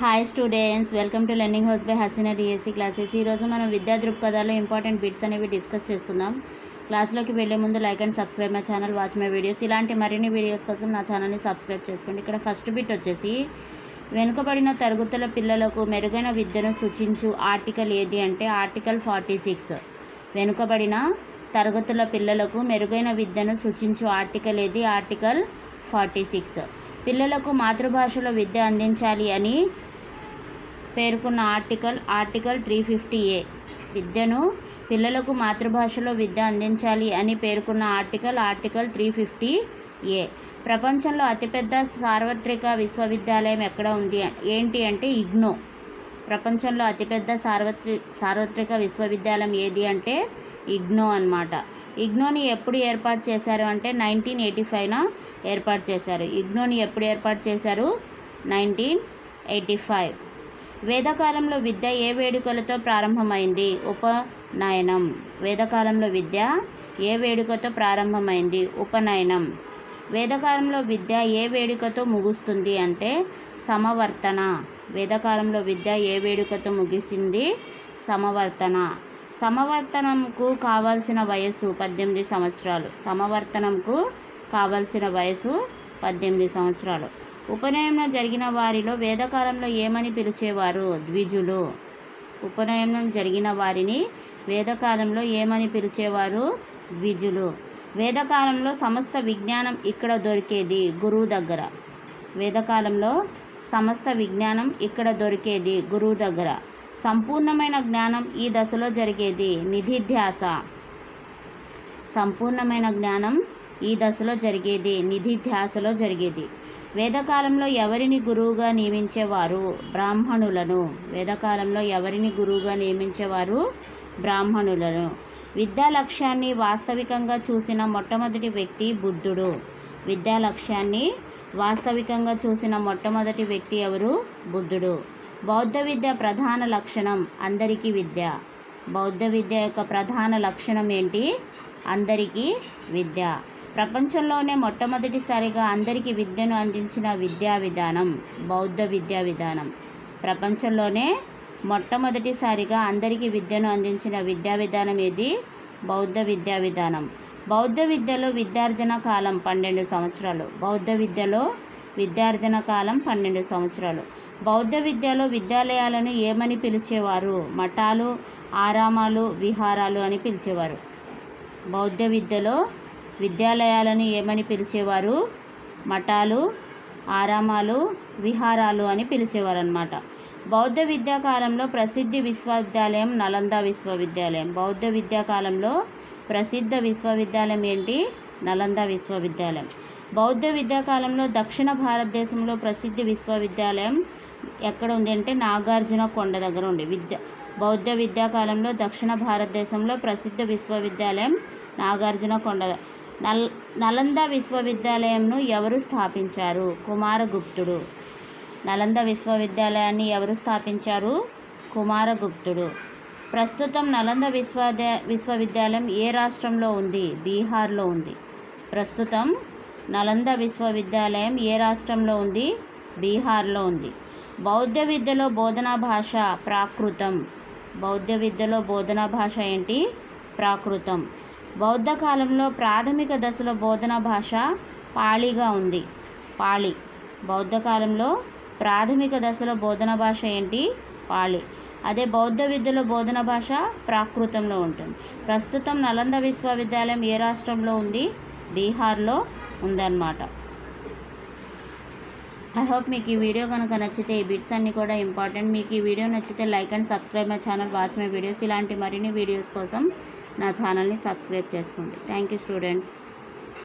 Hi students welcome to learning house by Haseena D S C classes ఈరోజు మనం విద్యా దృక్పథాల్లో ఇంపార్టెంట్ బిట్స్ అనేవి డిస్కస్ చేసుకుందాం. క్లాస్లోకి వెళ్ళే ముందు like and subscribe my channel watch my videos ఇలాంటి మరిన్ని వీడియోస్ కోసం నా ఛానల్ని సబ్స్క్రైబ్ చేసుకోండి. ఇక్కడ ఫస్ట్ బిట్ వచ్చేసి వెనుకబడిన తరగతుల పిల్లలకు మెరుగైన విద్యను సూచించు ఆర్టికల్ ఏది అంటే ఆర్టికల్ ఫార్టీ సిక్స్ వెనుకబడిన తరగతుల పిల్లలకు మెరుగైన విద్యను సూచించు ఆర్టికల్ ఏది? ఆర్టికల్ ఫార్టీ సిక్స్ పిల్లలకు మాతృభాషలో విద్య అందించాలి అని పేర్కొన్న article article three fifty A. విద్యను పిల్లలకు మాతృభాషలో విద్య అందించాలి అని పేర్కొన్న article article three fifty A. ప్రపంచంలో అతిపెద్ద సార్వత్రిక విశ్వవిద్యాలయం ఎక్కడ ఉంది? ఏంటి అంటే ఇగ్నో. ప్రపంచంలో అతిపెద్ద సార్వత్రి సార్వత్రిక విశ్వవిద్యాలయం ఏది అంటే ఇగ్నో అన్నమాట. ఇగ్నోని ఎప్పుడు ఏర్పాటు చేశారు అంటే నైన్టీన్ ఎయిటీ ఫైవ్న ఏర్పాటు చేశారు. ఇగ్నోని ఎప్పుడు ఏర్పాటు చేశారు? Nineteen eighty five. వేదకాలంలో విద్య ఏ వేడుకలతో ప్రారంభమైంది? ఉపనయనం. వేదకాలంలో విద్య ఏ వేడుకతో ప్రారంభమైంది? ఉపనయనం. వేదకాలంలో విద్య ఏ వేడుకతో ముగుస్తుంది అంటే సమవర్తన. వేదకాలంలో విద్య ఏ వేడుకతో ముగిసింది? సమవర్తన. సమవర్తనంకు కావాల్సిన వయస్సు పద్దెనిమిది సంవత్సరాలు. సమవర్తనంకు కావాల్సిన వయసు పద్దెనిమిది సంవత్సరాలు. ఉపనయనం జరిగిన వారిలో వేదకాలంలో ఏమని పిలిచేవారు? ద్విజులు. ఉపనయనం జరిగిన వారిని వేదకాలంలో ఏమని పిలిచేవారు? ద్విజులు. వేదకాలంలో సమస్త విజ్ఞానం ఇక్కడ దొరికేది? గురువు దగ్గర. వేదకాలంలో సమస్త విజ్ఞానం ఇక్కడ దొరికేది? గురువు దగ్గర. సంపూర్ణమైన జ్ఞానం ఈ దశలో జరిగేది? నిధిధ్యాస సంపూర్ణమైన జ్ఞానం ఈ దశలో జరిగేది? నిధిధ్యాసలో జరిగేది. వేదకాలంలో ఎవరిని గురువుగా నియమించేవారు? బ్రాహ్మణులను. వేదకాలంలో ఎవరిని గురువుగా నియమించేవారు? బ్రాహ్మణులను. విద్యా లక్ష్యాన్ని వాస్తవికంగా చూసిన మొట్టమొదటి వ్యక్తి బుద్ధుడు. విద్యా లక్ష్యాన్ని వాస్తవికంగా చూసిన మొట్టమొదటి వ్యక్తి ఎవరు? బుద్ధుడు. బౌద్ధ విద్య ప్రధాన లక్షణం అందరికీ విద్య. బౌద్ధ విద్య యొక్క ప్రధాన లక్షణం ఏంటి? అందరికీ విద్య. ప్రపంచంలోనే మొట్టమొదటిసారిగా అందరికీ విద్యను అందించిన విద్యా విధానం బౌద్ధ విద్యా విధానం. ప్రపంచంలోనే మొట్టమొదటిసారిగా అందరికీ విద్యను అందించిన విద్యా విధానం ఇది బౌద్ధ విద్యా విధానం. బౌద్ధ విద్యలో విద్యార్జన కాలం పన్నెండు సంవత్సరాలు. బౌద్ధ విద్యలో విద్యార్జన కాలం పన్నెండు సంవత్సరాలు. బౌద్ధ విద్యలో విద్యాలయాలను ఏమని పిలిచేవారు? మఠాలు ఆరామాలు విహారాలు అని పిలిచేవారు. బౌద్ధ విద్యలో విద్యాలయాలను ఏమని పిలిచేవారు? మఠాలు ఆరామాలు విహారాలు అని పిలిచేవారు అనమాట బౌద్ధ విద్యా కాలంలో ప్రసిద్ధి విశ్వవిద్యాలయం నలంద విశ్వవిద్యాలయం. బౌద్ధ విద్యా కాలంలో ప్రసిద్ధ విశ్వవిద్యాలయం ఏంటి? నలంద విశ్వవిద్యాలయం. బౌద్ధ విద్యా కాలంలో దక్షిణ భారతదేశంలో ప్రసిద్ధి విశ్వవిద్యాలయం ఎక్కడ ఉంది అంటే నాగార్జున కొండ దగ్గర ఉంది. విద్య బౌద్ధ విద్యాకాలంలో దక్షిణ భారతదేశంలో ప్రసిద్ధ విశ్వవిద్యాలయం నాగార్జున కొండ నల్ నలంద విశ్వవిద్యాలయంను ఎవరు స్థాపించారు? కుమారగుప్తుడు. నలంద విశ్వవిద్యాలయాన్ని ఎవరు స్థాపించారు? కుమారగుప్తుడు. ప్రస్తుతం నలంద విశ్వవిద్యా విశ్వవిద్యాలయం ఏ రాష్ట్రంలో ఉంది? బీహార్లో ఉంది. ప్రస్తుతం నలంద విశ్వవిద్యాలయం ఏ రాష్ట్రంలో ఉంది? బీహార్లో ఉంది. బౌద్ధ విద్యలో బోధనా భాష ప్రాకృతం. బౌద్ధ విద్యలో బోధనా భాష ఏంటి? ప్రాకృతం. బౌద్ధ కాలంలో ప్రాథమిక దశలో బోధనా భాష పాళీగా ఉంది. పాళీ. బౌద్ధ కాలంలో ప్రాథమిక దశలో బోధన భాష ఏంటి? పాళీ. అదే బౌద్ధ విద్యలో బోధన భాష ప్రాకృతంలో ఉంటుంది. ప్రస్తుతం నలంద విశ్వవిద్యాలయం ఏ రాష్ట్రంలో ఉంది? బీహార్లో ఉందన్నమాట. ఐ హోప్ మీకు ఈ వీడియో కనుక నచ్చితే ఈ బిట్స్ అన్నీ కూడా ఇంపార్టెంట్ మీకు ఈ వీడియో నచ్చితే like and subscribe my channel watch my videos ఇలాంటి మరిన్ని వీడియోస్ కోసం నా ఛానల్ని సబ్స్క్రైబ్ చేసుకోండి. Thank you students.